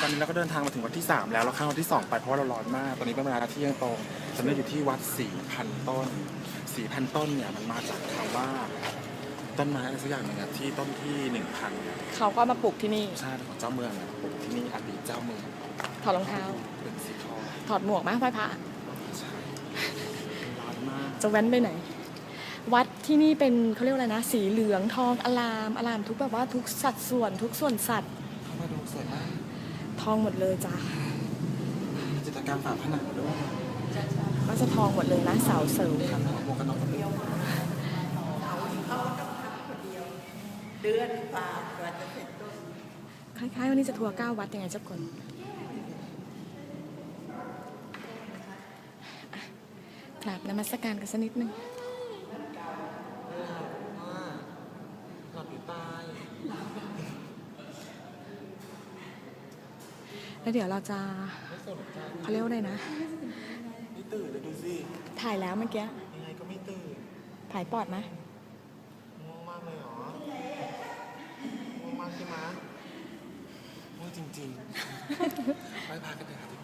ตอนนี้เราก็เดินทางมาถึงวันที่ 3 แล้วเราข้ามวันที่ 2 ไปเพราะว่าเราร้อนมาก ตอนนี้เป็นเวลาเที่ยงตรงฉันได้อยู่ที่วัดสี่พันต้นสี่พันต้นเนี่ยมันมาจากคำว่าต้นไม้อะไรสักอย่างหนึ่งอะที่ต้นที่หนึ่งพันเนี่ยเขาก็มาปลูกที่นี่ ชาติของเจ้าเมืองอะปลูกที่นี่อดีตเจ้าเมืองถอดรองเท้า เป็นสีทองถอดหมวกไหมไหว้พระใช่ร้อนมากจะแว้นไปไหน วัดที่นี่เป็นเขาเรียกว่าอะไรนะ สีเหลืองทองอลามอลามทุกแบบว่าทุกสัดส่วนทุกส่วนสัตว์ เข้ามาดูสวยมาก ทองหมดเลยจ้ะมีจิตรกรรมฝาผนังด้วยก็จะทองหมดเลยนะเสาเสริมครับหมวกกันน็อกก็มีเดือนกว่ากว่าจะเสร็จต้นคล้ายๆวันนี้จะทัวร์เก้าวัดยังไงเจ้าคนอะกราบนมัสการกันสักนิดนึง หลับอยู่ใต้ แล้วเดี๋ยวเราจะไม่สนใจเขาเรียกว่าอะไรนะ ไม่ตื่นเลยดูสิถ่ายแล้วเมื่อกี้ ยังไงก็ไม่ตื่นถ่ายปอดไหมง่วงมากเลยเหรอง่วงมากใช่ไหมง่วงจริงๆไม่พากันเลยครับ